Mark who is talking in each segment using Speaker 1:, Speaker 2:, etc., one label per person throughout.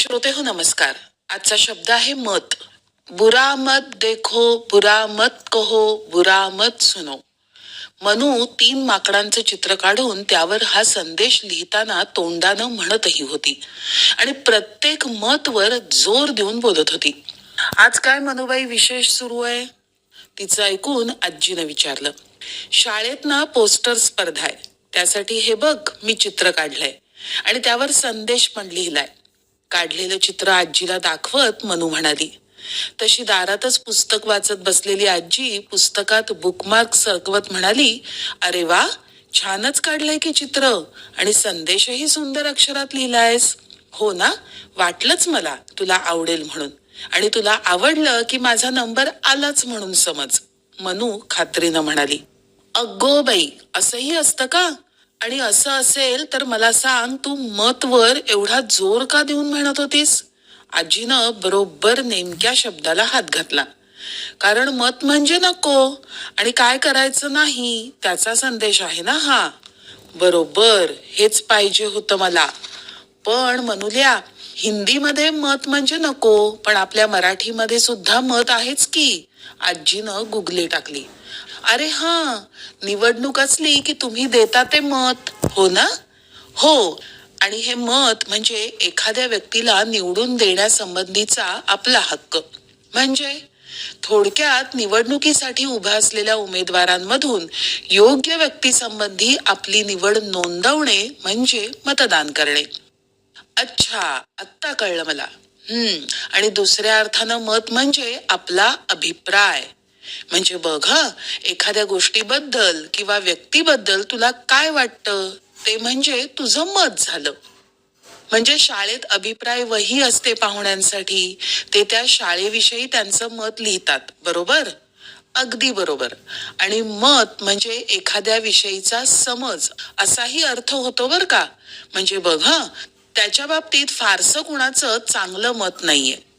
Speaker 1: श्रोते हो नमस्कार. आजचा शब्द आहे मत. बुरा मत देखो बुरा मत कहो बुरा मत सुनो. मनू तीन माकडांचं चित्र काढून त्यावर हा संदेश लिहिताना तोंडानं म्हणतही होती. आणि प्रत्येक मतवर जोर देऊन बोलत होती. आज काय मनुबाई विशेष सुरू आहे? तिचं ऐकून आजीनं विचारलं. शाळेत ना पोस्टर स्पर्धा आहे. त्यासाठी हे बघ मी चित्र काढलंय. आणि त्यावर संदेश पण लिहिलाय. काढलेलं चित्र आजीला दाखवत मनू म्हणाली. तशी दारातच पुस्तक वाचत बसलेली आजी पुस्तकात बुकमार्क सरकवत म्हणाली अरे वा छानच काढलंय की चित्र आणि संदेशही सुंदर अक्षरात लिहिलायस. हो ना वाटलंच मला तुला आवडेल म्हणून आणि तुला आवडलं की माझा नंबर आलाच म्हणून समज. मनू खात्रीनं म्हणाली. अगो बाई असंही असतं का? आणि असं असेल तर मला सांग तू मतवर एवढा जोर का देऊन म्हणत होतीस? आजीनं बरोबर नेमक्या शब्दाला हात घातला. कारण मत म्हणजे नको आणि काय करायचं नाही त्याचा संदेश आहे ना हा. बरोबर हेच पाहिजे होतं मला. पण मनुल्या हिंदीमध्ये मत म्हणजे नको पण आपल्या मराठीमध्ये सुद्धा मत आहेच की आजीनं गुगली टाकली. अरे हां निवडणूक असली की तुम्ही देता ते मत. हो ना? हो आणि हे मत म्हणजे एखाद्या व्यक्तीला निवडून देण्यासंबंधीचा आपला हक्क. म्हणजे? थोडक्यात निवडणुकीसाठी उभ्या असलेल्या उमेदवारांमधून योग्य व्यक्तीसंबंधी आपली निवड नोंदवणे म्हणजे मतदान करणे. अच्छा आत्ता कळलं मला. हम्म आणि दुसऱ्या अर्थानं मत म्हणजे आपला अभिप्राय. म्हणजे बघ हं, एखाद्या गोष्टीबद्दल किंवा व्यक्तीबद्दल तुला काय वाटतं? ते म्हणजे तुझं मत झालं. म्हणजे शाळेत अभिप्राय वही असते पाहुण्यांसाठी. ते त्या शाळेविषयी त्यांचं मत लिहितात बरोबर? अगदी बरोबर. आणि मत म्हणजे एखाद्या विषयीचा समज असाही अर्थ होतो बर का? म्हणजे बघ त्याच्या बाबतीत फारसं कुणाचं चांगलं मत नाहीये.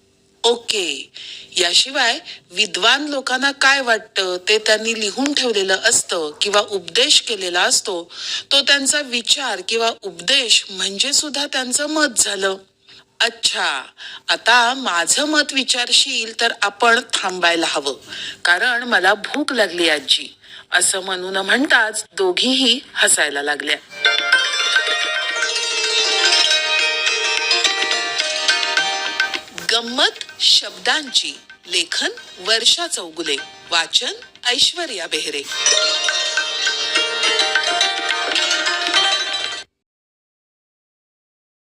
Speaker 1: ओके. याशिवाय विद्वान लोकांना काय वाटतं ते त्यांनी लिहून ठेवलेलं असतं किंवा उपदेश केलेला असतो तो त्यांचा विचार किंवा उपदेश म्हणजे सुद्धा त्यांचं मत झालं. अच्छा आता माझं मत विचारशील तर आपण थांबायला हवं. कारण मला भूक लागली आजी. असं म्हणून म्हणताच दोघीही हसायला लागल्या. गंमत? शब्दांची लेखन वर्षा चौगुले वाचन ऐश्वर्या बेहरे.